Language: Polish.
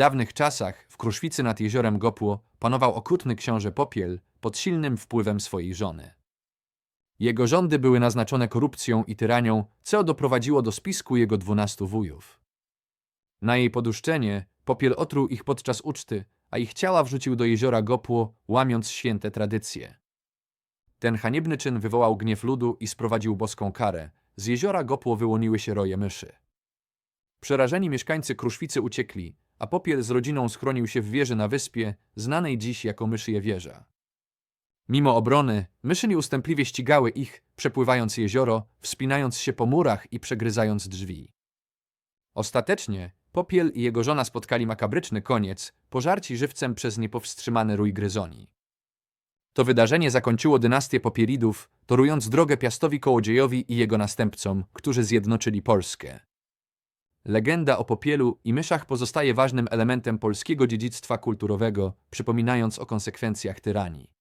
dawnych czasach w Kruszwicy nad jeziorem Gopło panował okrutny książę Popiel pod silnym wpływem swojej żony. Jego rządy były naznaczone korupcją i tyranią, co doprowadziło do spisku jego dwunastu wujów. Na jej poduszczenie Popiel otruł ich podczas uczty, a ich ciała wrzucił do jeziora Gopło, łamiąc święte tradycje. Ten haniebny czyn wywołał gniew ludu i sprowadził boską karę. Z jeziora Gopło wyłoniły się roje myszy. Przerażeni mieszkańcy Kruszwicy uciekli, a Popiel z rodziną schronił się w wieży na wyspie, znanej dziś jako Myszyje Wieża. Mimo obrony, myszy nieustępliwie ścigały ich, przepływając jezioro, wspinając się po murach i przegryzając drzwi. Ostatecznie Popiel i jego żona spotkali makabryczny koniec, pożarci żywcem przez niepowstrzymany rój gryzoni. To wydarzenie zakończyło dynastię Popieridów, torując drogę Piastowi Kołodziejowi i jego następcom, którzy zjednoczyli Polskę. Legenda o popielu i myszach pozostaje ważnym elementem polskiego dziedzictwa kulturowego, przypominając o konsekwencjach tyranii.